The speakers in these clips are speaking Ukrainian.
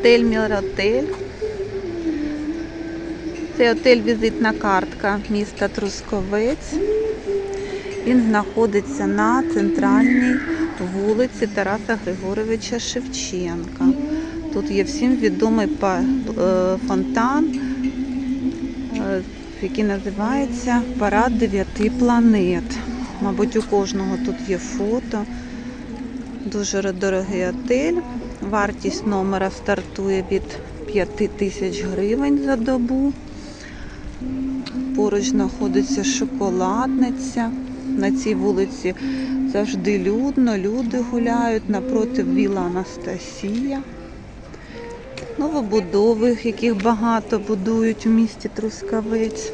Готель Міротель. Це готель візитна картка міста Трусковець. Він знаходиться на центральній вулиці Тараса Григоровича Шевченка. Тут є всім відомий е, фонтан, е, який називається Парад дев'яти планет. Мабуть, у кожного тут є фото. Дуже дорогий отель. Вартість номера стартує від 5 тисяч гривень за добу. Поруч знаходиться шоколадниця. На цій вулиці завжди людно, люди гуляють напроти віла Анастасія. Новобудови, яких багато будують у місті Трускавець.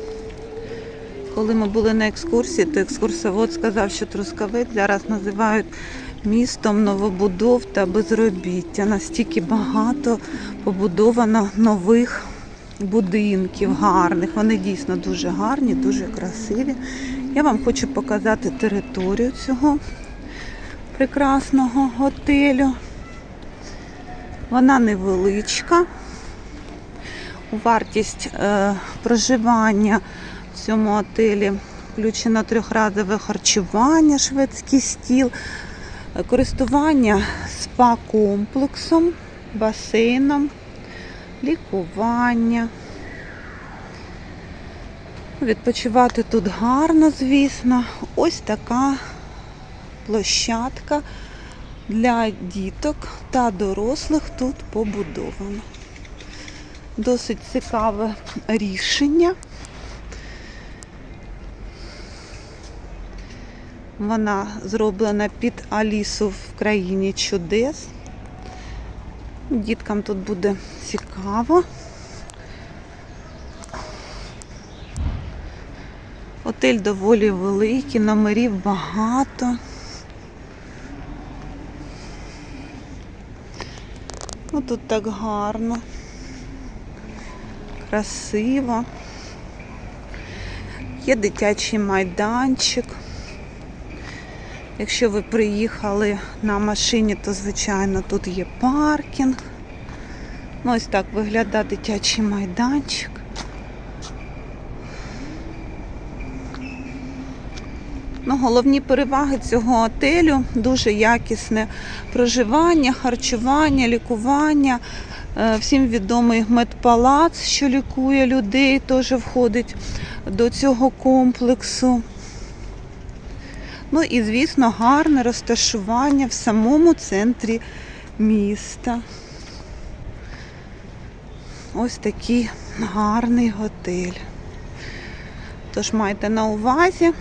Коли ми були на екскурсії, то екскурсовод сказав, що Трускавець зараз називають містом новобудов та безробіття. Настільки багато побудовано нових будинків гарних. Вони дійсно дуже гарні, дуже красиві. Я вам хочу показати територію цього прекрасного готелю. Вона невеличка. Вартість е, проживання в цьому готелі включено трьохразове харчування, шведський стіл, користування спа-комплексом, басейном, лікування. Відпочивати тут гарно, звісно. Ось така площадка для діток та дорослих тут побудована. Досить цікаве рішення. Вона зроблена під Алісу в країні чудес. Діткам тут буде цікаво. Отель доволі великий, номерів багато. Ну тут так гарно, красиво. Є дитячий майданчик. Якщо ви приїхали на машині, то звичайно тут є паркінг. Ну, ось так виглядає дитячий майданчик. Ну, головні переваги цього готелю дуже якісне проживання, харчування, лікування. Е, Всім відомий медпалац, що лікує людей, теж входить до цього комплексу. Ну і, звісно, гарне розташування в самому центрі міста. Ось такий гарний готель. Тож майте на увазі.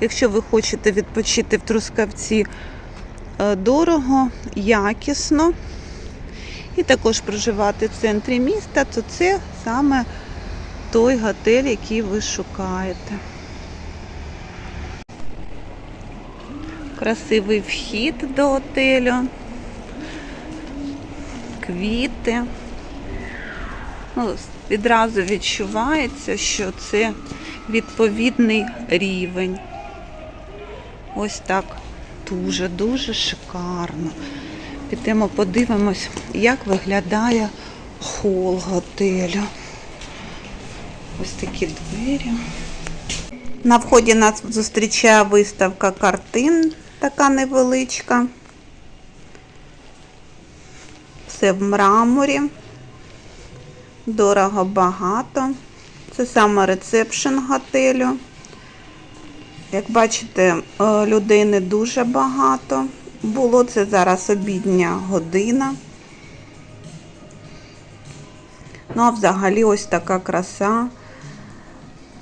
Якщо ви хочете відпочити в Трускавці е, дорого, якісно і також проживати в центрі міста, то це саме той готель, який ви шукаєте. Красивий вхід до готелю, квіти. Ну, відразу відчувається, що це відповідний рівень. Ось так дуже-дуже шикарно. Підемо подивимось, як виглядає хол готелю. Ось такі двері. На вході нас зустрічає виставка картин, така невеличка. Все в мраморі. Дорого багато. Це саме рецепшн готелю. Як бачите, е, людей не дуже багато. Було це зараз обідня година. Ну, а взагалі ось така краса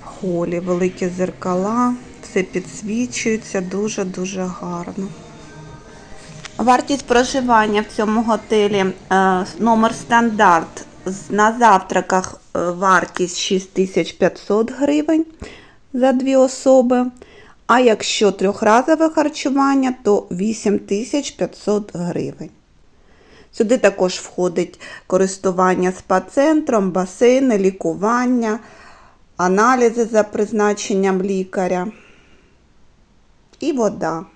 в холі, великі зеркала, все підсвічується дуже-дуже гарно. Вартість проживання в цьому готелі е, номер стандарт. На завтраках е, вартість 6500 гривень за дві особи. А якщо трьохразове харчування, то 8500 гривень. Сюди також входить користування спа-центром, басейни, лікування, аналізи за призначенням лікаря і вода,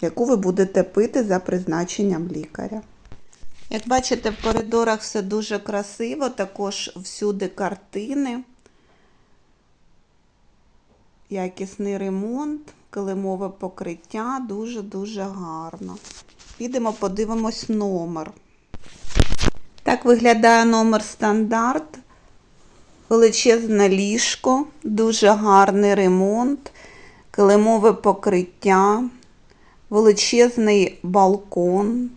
яку ви будете пити за призначенням лікаря. Як бачите, в коридорах все дуже красиво, також всюди картини, якісний ремонт, килимове покриття, дуже-дуже гарно. Підемо, подивимось номер. Так виглядає номер стандарт. Величезне ліжко, дуже гарний ремонт, килимове покриття, величезний балкон.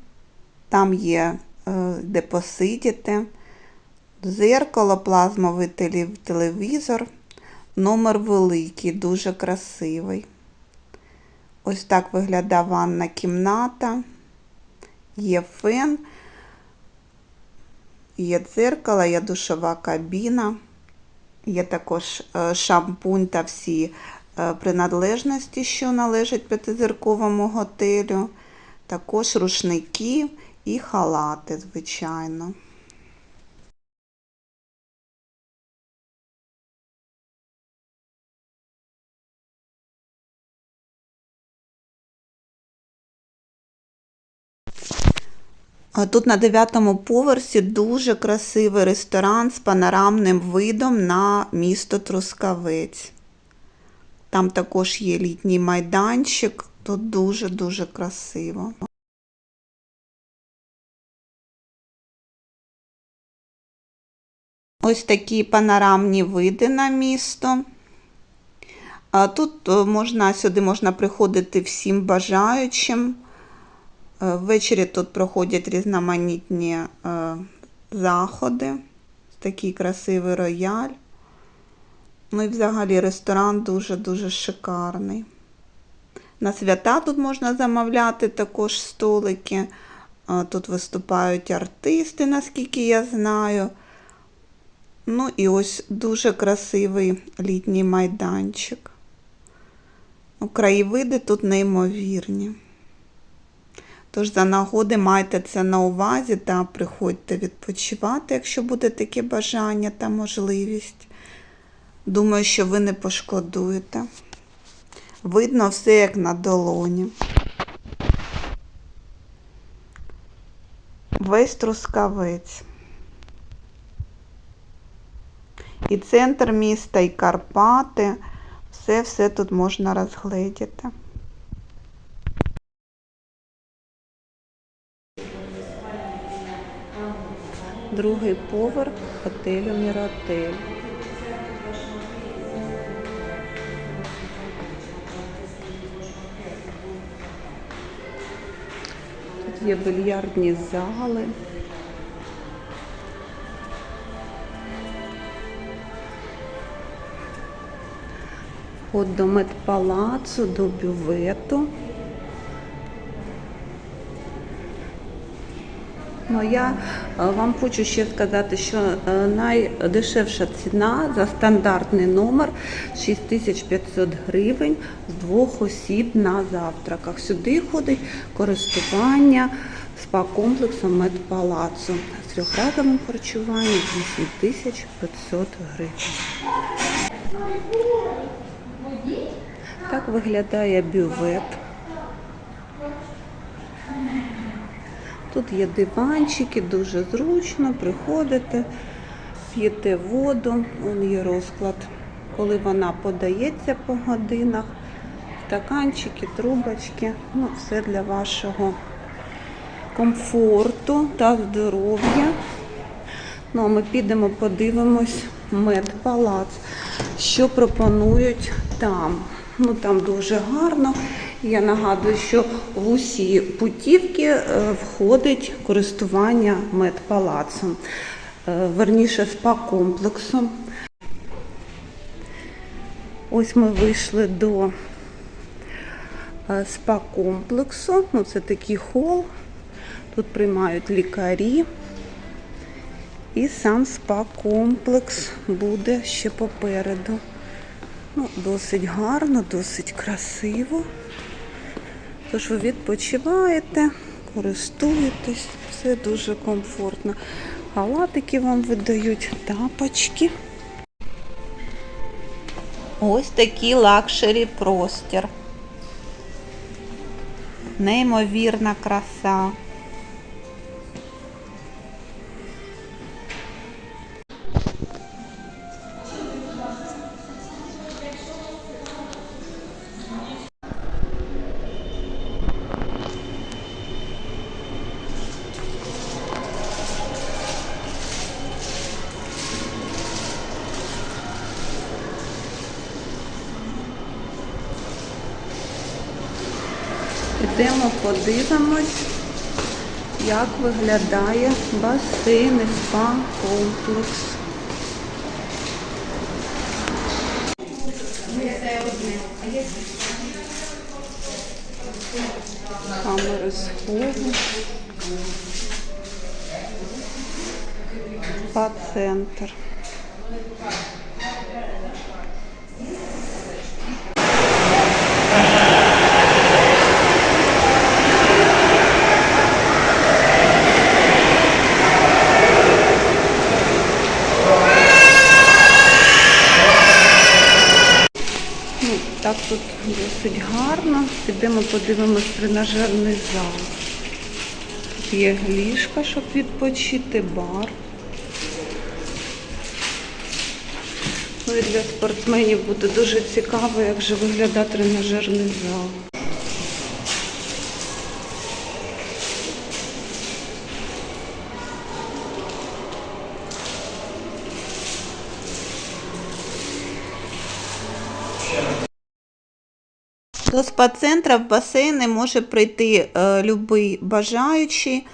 Там є е, де посидіти, дзеркало, плазмовий телевізор. Номер великий, дуже красивий. Ось так виглядає ванна кімната. Є фен, є дзеркало, є душова кабіна. Є також е, шампунь та всі принадлежності, що належать п'ятизірковому готелю. Також рушники і халати, звичайно. Тут на дев'ятому поверсі дуже красивий ресторан з панорамним видом на місто Трускавець. Там також є літній майданчик, тут дуже-дуже красиво. Ось такі панорамні види на місто. Тут е, можна, сюди можна приходити всім бажаючим. Е, Ввечері тут проходять різноманітні е, заходи. Такий красивий рояль. Ну і взагалі ресторан дуже-дуже шикарний. На свята тут можна замовляти також столики. Тут виступають артисти, наскільки я знаю. Ну і ось дуже красивий літній майданчик. Ну, Краєвиди тут неймовірні. Тож за нагоди майте це на увазі та приходьте відпочивати, якщо буде таке бажання та можливість. Думаю, що ви не пошкодуєте. Видно все як на долоні. Весь трускавець. І центр міста, і Карпати. Все-все тут можна розгледіти. Другий поверх готелю Міротель. Є більярдні зали. Вход до медпалацу, до бювету. Ну, я е, вам хочу ще сказати, що е, найдешевша ціна за стандартний номер 6500 гривень з двох осіб на завтраках. Сюди ходить користування спа-комплексом медпалацу з трьохразовим харчуванням 8500 гривень. Так виглядає бювет. Тут є диванчики, дуже зручно, приходите, п'єте воду, Вон є розклад, коли вона подається по годинах, стаканчики, трубочки, ну, все для вашого комфорту та здоров'я. Ну, а ми підемо, подивимось медпалац, що пропонують там. Ну, там дуже гарно. Я нагадую, що в усі путівки е, входить користування медпалацом, е, верніше спа-комплексом. Ось ми вийшли до е, спа-комплексу. Ну, це такий хол. Тут приймають лікарі. І сам спа-комплекс буде ще попереду. Ну, досить гарно, досить красиво. Тож ви відпочиваєте, користуєтесь, все дуже комфортно. Халатики вам видають, тапочки. Ось такий лакшері простір. Неймовірна краса. Йдемо подивимось, як виглядає басейн і спа-комплекс. Камери сходу. Спа-центр. Ну, так тут досить гарно. Підемо подивимось тренажерний зал. Тут є ліжка, щоб відпочити, бар. Ну і для спортсменів буде дуже цікаво, як же виглядає тренажерний зал. До спа-центра в басейни може прийти е, любий бажаючий,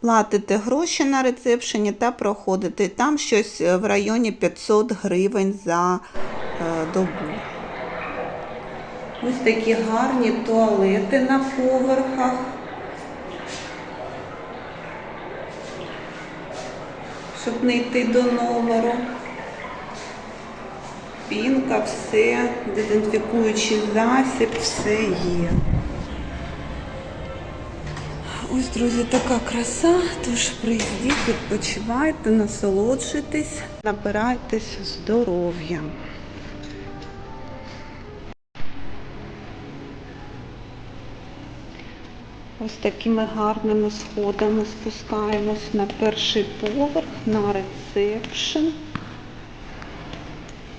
платите гроші на рецепшені та проходите. Там щось е, в районі 500 гривень за е, добу. Ось такі гарні туалети на поверхах. Щоб не йти до номеру. Пінка, все, дезінфікуючий засіб, все є. Ось, друзі, така краса. Тож приїздіть, відпочивайте, насолоджуйтесь, набирайтесь здоров'я. Ось такими гарними сходами спускаємось на перший поверх, на ресепшн.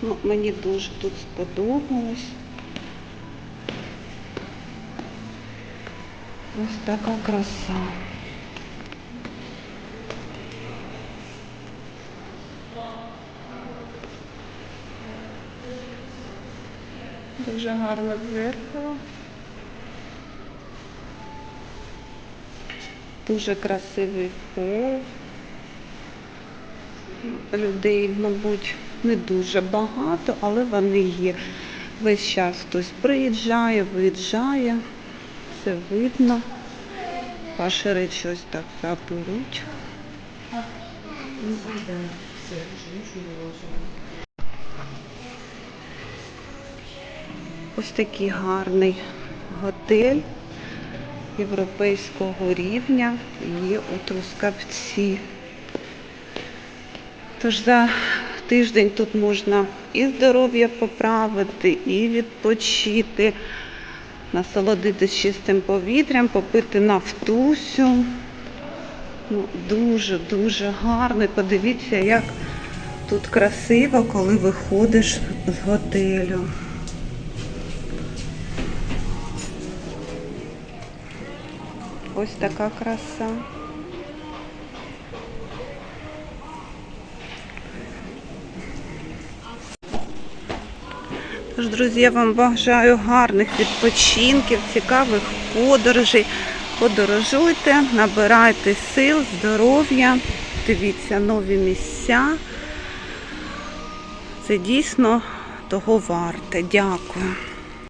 Ну, мені дуже тут сподобалось. Ось така краса. Дуже гарне дзеркало. Дуже красивий пол. Людей, мабуть, не дуже багато, але вони є. Весь час хтось приїжджає, виїжджає, все видно. Ваші речі ось так заберуть. Ось такий гарний готель європейського рівня є у Трускавці. Тож за тиждень тут можна і здоров'я поправити, і відпочити, насолодитись чистим повітрям, попити нафтусю. Ну, дуже-дуже гарно. Подивіться, як тут красиво, коли виходиш з готелю. Ось така краса. Тож, друзі, я вам бажаю гарних відпочинків, цікавих подорожей. Подорожуйте, набирайте сил, здоров'я, дивіться нові місця. Це дійсно того варте. Дякую.